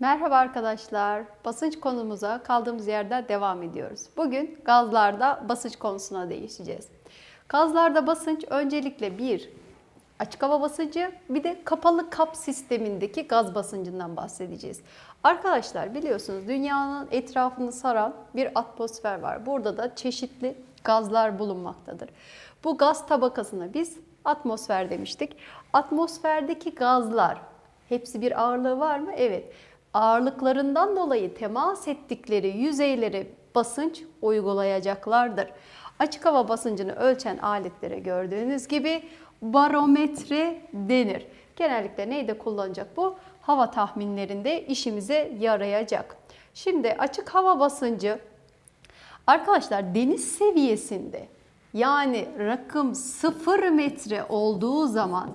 Merhaba arkadaşlar. Basınç konumuza kaldığımız yerden devam ediyoruz. Bugün gazlarda basınç konusuna değişeceğiz. Gazlarda basınç öncelikle bir açık hava basıncı bir de kapalı kap sistemindeki gaz basıncından bahsedeceğiz. Arkadaşlar biliyorsunuz dünyanın etrafını saran bir atmosfer var. Burada da çeşitli gazlar bulunmaktadır. Bu gaz tabakasına biz atmosfer demiştik. Atmosferdeki gazlar hepsi bir ağırlığı var mı? Evet. Ağırlıklarından dolayı temas ettikleri yüzeylere basınç uygulayacaklardır. Açık hava basıncını ölçen aletlere gördüğünüz gibi barometre denir. Genellikle neyde kullanacak bu? Hava tahminlerinde işimize yarayacak. Şimdi açık hava basıncı arkadaşlar deniz seviyesinde yani rakım 0 metre olduğu zaman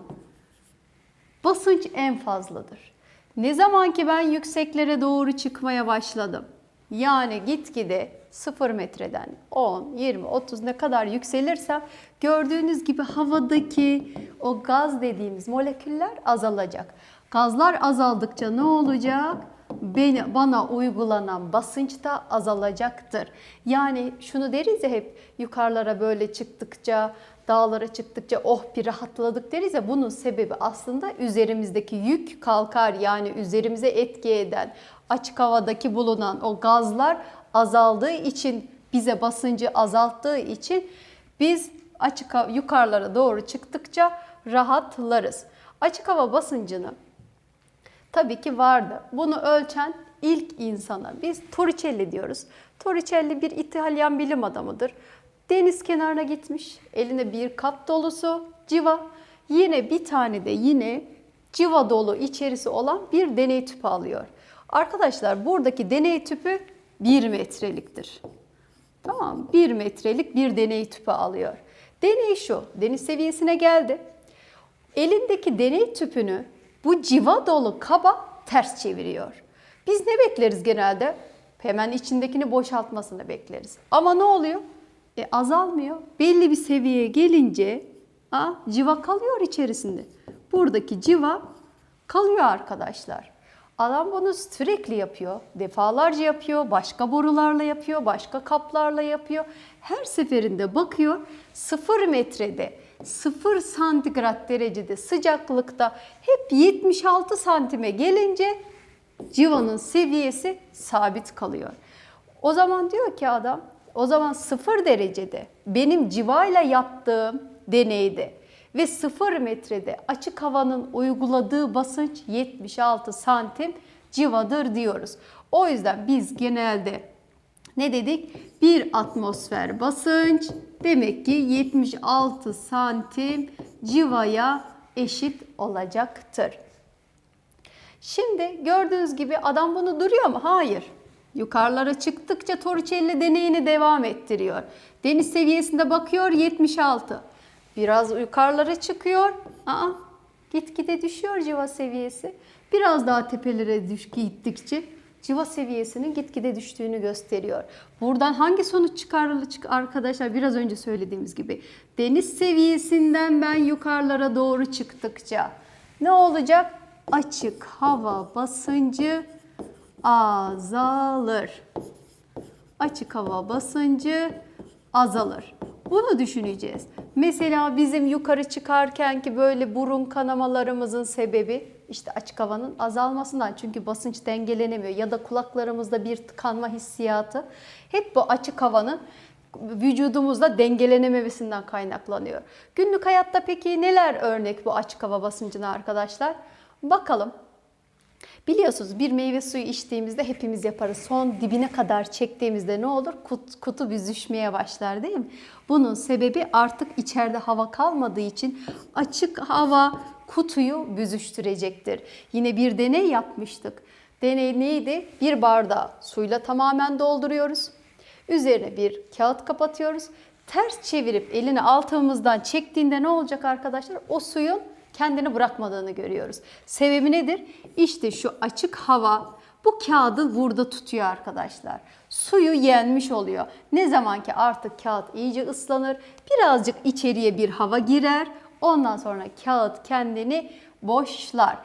basınç en fazladır. Ne zaman ki ben yükseklere doğru çıkmaya başladım. Yani gitgide 0 metreden 10, 20, 30 ne kadar yükselirsem gördüğünüz gibi havadaki o gaz dediğimiz moleküller azalacak. Gazlar azaldıkça ne olacak? Beni, bana uygulanan basınç da azalacaktır. Yani şunu deriz ya hep yukarılara böyle çıktıkça, dağlara çıktıkça oh bir rahatladık deriz ya bunun sebebi aslında üzerimizdeki yük kalkar. Yani üzerimize etki eden açık havadaki bulunan o gazlar azaldığı için bize basıncı azalttığı için biz açık yukarılara doğru çıktıkça rahatlarız. Açık hava basıncını tabii ki vardı. Bunu ölçen ilk insana biz Torricelli diyoruz. Torricelli bir İtalyan bilim adamıdır. Deniz kenarına gitmiş. Eline bir kap dolusu civa. Yine bir tane de yine civa dolu içerisi olan bir deney tüpü alıyor. Arkadaşlar buradaki deney tüpü 1 metreliktir. Tamam 1 metrelik bir deney tüpü alıyor. Deney şu. Deniz seviyesine geldi. Elindeki deney tüpünü bu civa dolu kaba ters çeviriyor. Biz ne bekleriz genelde? Hemen içindekini boşaltmasını bekleriz. Ama ne oluyor? E, azalmıyor. Belli bir seviyeye gelince ha, civa kalıyor içerisinde. Buradaki civa kalıyor arkadaşlar. Adam bunu sürekli yapıyor. Defalarca yapıyor. Başka borularla yapıyor. Başka kaplarla yapıyor. Her seferinde bakıyor 0 metrede 0 santigrat derecede sıcaklıkta hep 76 santime gelince civanın seviyesi sabit kalıyor. O zaman diyor ki adam o zaman 0 derecede benim civayla yaptığım deneyde ve 0 metrede açık havanın uyguladığı basınç 76 santim civadır diyoruz. O yüzden biz genelde ne dedik? Bir atmosfer basınç demek ki 76 santim civaya eşit olacaktır. Şimdi gördüğünüz gibi adam bunu duruyor mu? Hayır. Yukarılara çıktıkça Torricelli deneyini devam ettiriyor. Deniz seviyesinde bakıyor 76. Biraz yukarılara çıkıyor. Aa, gitgide düşüyor civa seviyesi. Biraz daha tepelere düş gittikçe civa seviyesinin gitgide düştüğünü gösteriyor. Buradan hangi sonuç çıkarılır arkadaşlar? Biraz önce söylediğimiz gibi deniz seviyesinden ben yukarılara doğru çıktıkça ne olacak? Açık hava basıncı azalır. Açık hava basıncı azalır. Bunu düşüneceğiz. Mesela bizim yukarı çıkarken ki böyle burun kanamalarımızın sebebi işte açık havanın azalmasından. Çünkü basınç dengelenemiyor ya da kulaklarımızda bir tıkanma hissiyatı. Hep bu açık havanın vücudumuzda dengelenememesinden kaynaklanıyor. Günlük hayatta peki neler örnek bu açık hava basıncına arkadaşlar? Bakalım. Biliyorsunuz bir meyve suyu içtiğimizde hepimiz yaparız. Son dibine kadar çektiğimizde ne olur? Kut, kutu büzüşmeye başlar değil mi? Bunun sebebi artık içeride hava kalmadığı için açık hava kutuyu büzüştürecektir. Yine bir deney yapmıştık. Deney neydi? Bir bardağı suyla tamamen dolduruyoruz. Üzerine bir kağıt kapatıyoruz. Ters çevirip elini altımızdan çektiğinde ne olacak arkadaşlar? O suyun kendini bırakmadığını görüyoruz. Sebebi nedir? İşte şu açık hava bu kağıdı burada tutuyor arkadaşlar. Suyu yenmiş oluyor. Ne zaman ki artık kağıt iyice ıslanır, birazcık içeriye bir hava girer. Ondan sonra kağıt kendini boşlar.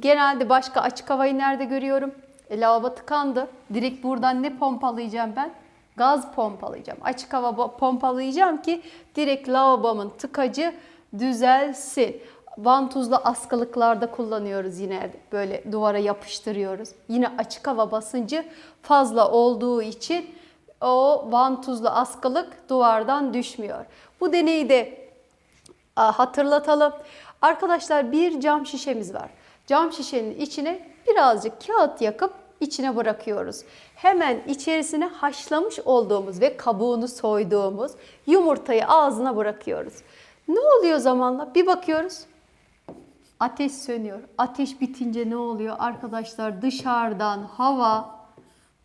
Genelde başka açık havayı nerede görüyorum? E, lavabo tıkandı. Direkt buradan ne pompalayacağım ben? Gaz pompalayacağım. Açık hava pompalayacağım ki direkt lavabomun tıkacı düzelsin. Vantuzlu askılıklarda kullanıyoruz yine böyle duvara yapıştırıyoruz. Yine açık hava basıncı fazla olduğu için o vantuzlu askılık duvardan düşmüyor. Bu deneyi de hatırlatalım. Arkadaşlar bir cam şişemiz var. Cam şişenin içine birazcık kağıt yakıp içine bırakıyoruz. Hemen içerisine haşlamış olduğumuz ve kabuğunu soyduğumuz yumurtayı ağzına bırakıyoruz. Ne oluyor zamanla? Bir bakıyoruz. Ateş sönüyor. Ateş bitince ne oluyor arkadaşlar? Dışarıdan hava,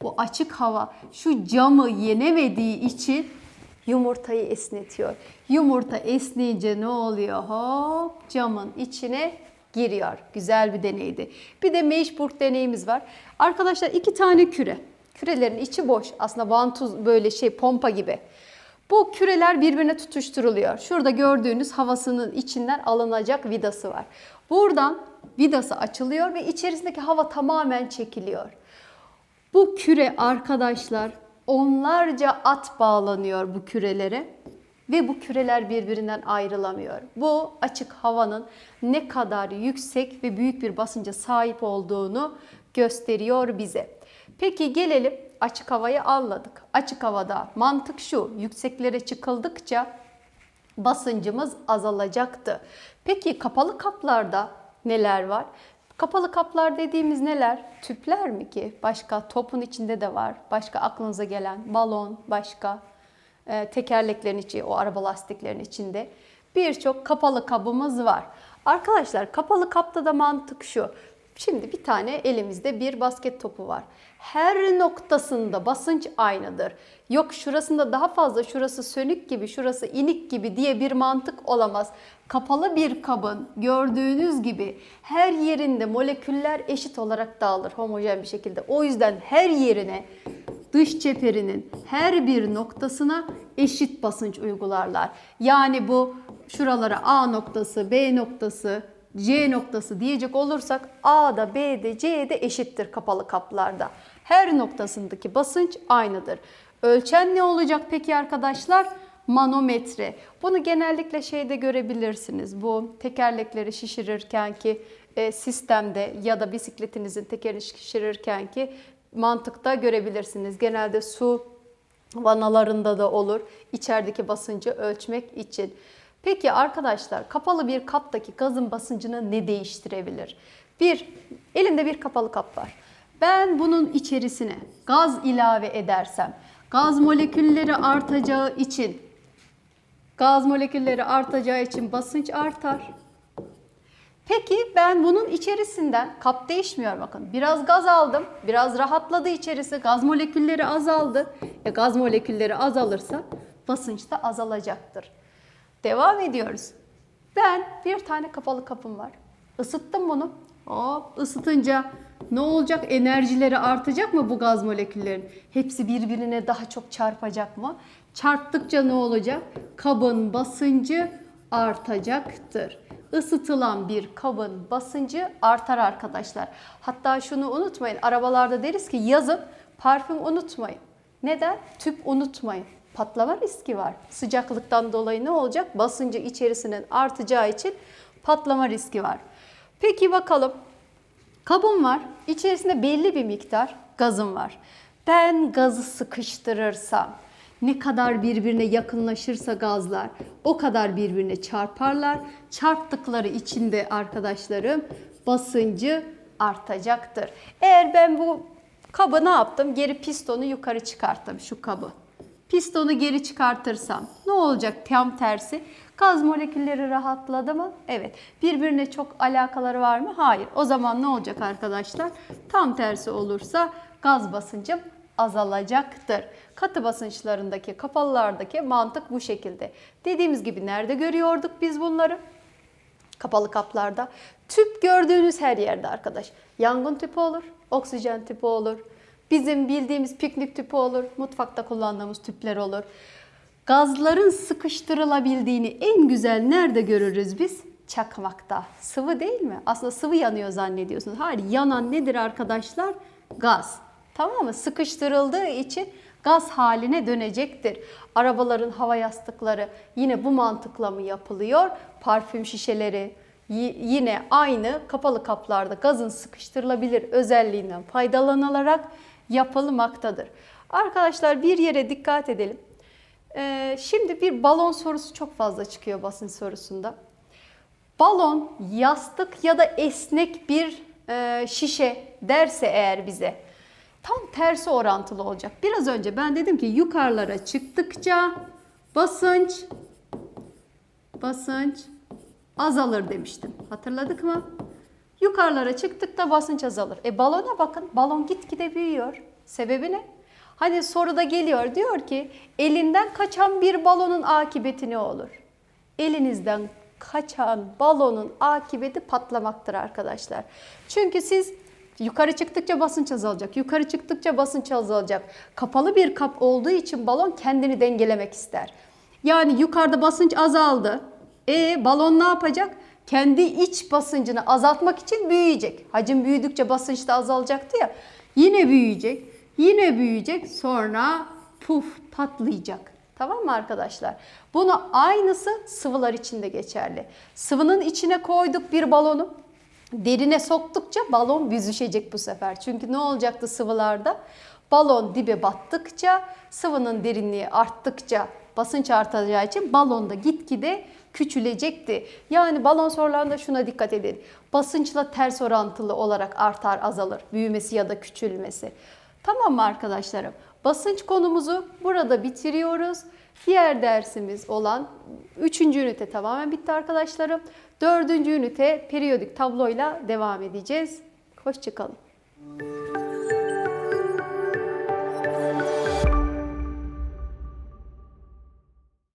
bu açık hava şu camı yenemediği için yumurtayı esnetiyor. Yumurta esneyince ne oluyor? Hop camın içine giriyor. Güzel bir deneydi. Bir de Meishburg deneyimiz var. Arkadaşlar iki tane küre. Kürelerin içi boş. Aslında vantuz böyle şey pompa gibi. Bu küreler birbirine tutuşturuluyor. Şurada gördüğünüz havasının içinden alınacak vidası var. Buradan vidası açılıyor ve içerisindeki hava tamamen çekiliyor. Bu küre arkadaşlar onlarca at bağlanıyor bu kürelere ve bu küreler birbirinden ayrılamıyor. Bu açık havanın ne kadar yüksek ve büyük bir basınca sahip olduğunu gösteriyor bize. Peki gelelim açık havayı anladık. Açık havada mantık şu, yükseklere çıkıldıkça basıncımız azalacaktı. Peki kapalı kaplarda neler var? Kapalı kaplar dediğimiz neler? Tüpler mi ki? Başka topun içinde de var. Başka aklınıza gelen balon, başka e, tekerleklerin içi, o araba lastiklerin içinde birçok kapalı kabımız var. Arkadaşlar kapalı kapta da mantık şu. Şimdi bir tane elimizde bir basket topu var. Her noktasında basınç aynıdır. Yok şurasında daha fazla, şurası sönük gibi, şurası inik gibi diye bir mantık olamaz. Kapalı bir kabın gördüğünüz gibi her yerinde moleküller eşit olarak dağılır homojen bir şekilde. O yüzden her yerine dış çeperinin her bir noktasına eşit basınç uygularlar. Yani bu şuralara A noktası, B noktası, C noktası diyecek olursak A'da, B'de, C'de eşittir kapalı kaplarda. Her noktasındaki basınç aynıdır. Ölçen ne olacak peki arkadaşlar? Manometre. Bunu genellikle şeyde görebilirsiniz. Bu tekerlekleri şişirirken ki e, sistemde ya da bisikletinizin tekerini şişirirken ki mantıkta görebilirsiniz. Genelde su vanalarında da olur. İçerideki basıncı ölçmek için. Peki arkadaşlar kapalı bir kaptaki gazın basıncını ne değiştirebilir? Bir, elimde bir kapalı kap var. Ben bunun içerisine gaz ilave edersem gaz molekülleri artacağı için gaz molekülleri artacağı için basınç artar. Peki ben bunun içerisinden kap değişmiyor bakın. Biraz gaz aldım. Biraz rahatladı içerisi. Gaz molekülleri azaldı. E gaz molekülleri azalırsa basınç da azalacaktır. Devam ediyoruz. Ben bir tane kapalı kapım var. Isıttım bunu. Hop ısıtınca ne olacak? Enerjileri artacak mı bu gaz moleküllerin? Hepsi birbirine daha çok çarpacak mı? Çarptıkça ne olacak? Kabın basıncı artacaktır. Isıtılan bir kabın basıncı artar arkadaşlar. Hatta şunu unutmayın. Arabalarda deriz ki yazın parfüm unutmayın. Neden? Tüp unutmayın. Patlama riski var. Sıcaklıktan dolayı ne olacak? Basıncı içerisinin artacağı için patlama riski var. Peki bakalım. Kabım var. İçerisinde belli bir miktar gazım var. Ben gazı sıkıştırırsam ne kadar birbirine yakınlaşırsa gazlar o kadar birbirine çarparlar. Çarptıkları içinde arkadaşlarım basıncı artacaktır. Eğer ben bu kabı ne yaptım? Geri pistonu yukarı çıkarttım şu kabı. Pistonu geri çıkartırsam ne olacak tam tersi? Gaz molekülleri rahatladı mı? Evet. Birbirine çok alakaları var mı? Hayır. O zaman ne olacak arkadaşlar? Tam tersi olursa gaz basıncım azalacaktır. Katı basınçlarındaki, kapalılardaki mantık bu şekilde. Dediğimiz gibi nerede görüyorduk biz bunları? Kapalı kaplarda. Tüp gördüğünüz her yerde arkadaş. Yangın tüpü olur, oksijen tüpü olur. Bizim bildiğimiz piknik tüpü olur, mutfakta kullandığımız tüpler olur. Gazların sıkıştırılabildiğini en güzel nerede görürüz biz? Çakmakta. Sıvı değil mi? Aslında sıvı yanıyor zannediyorsunuz. Hayır, yanan nedir arkadaşlar? Gaz. Tamam mı? Sıkıştırıldığı için gaz haline dönecektir. Arabaların hava yastıkları yine bu mantıkla mı yapılıyor? Parfüm şişeleri yine aynı kapalı kaplarda gazın sıkıştırılabilir özelliğinden faydalanılarak yapılmaktadır. Arkadaşlar bir yere dikkat edelim. Ee, şimdi bir balon sorusu çok fazla çıkıyor basın sorusunda. Balon yastık ya da esnek bir e, şişe derse eğer bize tam tersi orantılı olacak. Biraz önce ben dedim ki yukarılara çıktıkça basınç basınç azalır demiştim. Hatırladık mı? Yukarılara çıktıkça basınç azalır. E balona bakın. Balon gitgide büyüyor. Sebebi ne? Hani soruda geliyor diyor ki elinden kaçan bir balonun akıbeti ne olur? Elinizden kaçan balonun akıbeti patlamaktır arkadaşlar. Çünkü siz yukarı çıktıkça basınç azalacak. Yukarı çıktıkça basınç azalacak. Kapalı bir kap olduğu için balon kendini dengelemek ister. Yani yukarıda basınç azaldı. E balon ne yapacak? Kendi iç basıncını azaltmak için büyüyecek. Hacim büyüdükçe basınç da azalacaktı ya. Yine büyüyecek. Yine büyüyecek. Sonra puf patlayacak. Tamam mı arkadaşlar? Bunu aynısı sıvılar için de geçerli. Sıvının içine koyduk bir balonu. Derine soktukça balon büzüşecek bu sefer. Çünkü ne olacaktı sıvılarda? Balon dibe battıkça, sıvının derinliği arttıkça basınç artacağı için balon da gitgide küçülecekti. Yani sorularında şuna dikkat edin. Basınçla ters orantılı olarak artar azalır büyümesi ya da küçülmesi. Tamam mı arkadaşlarım? Basınç konumuzu burada bitiriyoruz. Diğer dersimiz olan 3. ünite tamamen bitti arkadaşlarım. 4. ünite periyodik tabloyla devam edeceğiz. Hoşçakalın.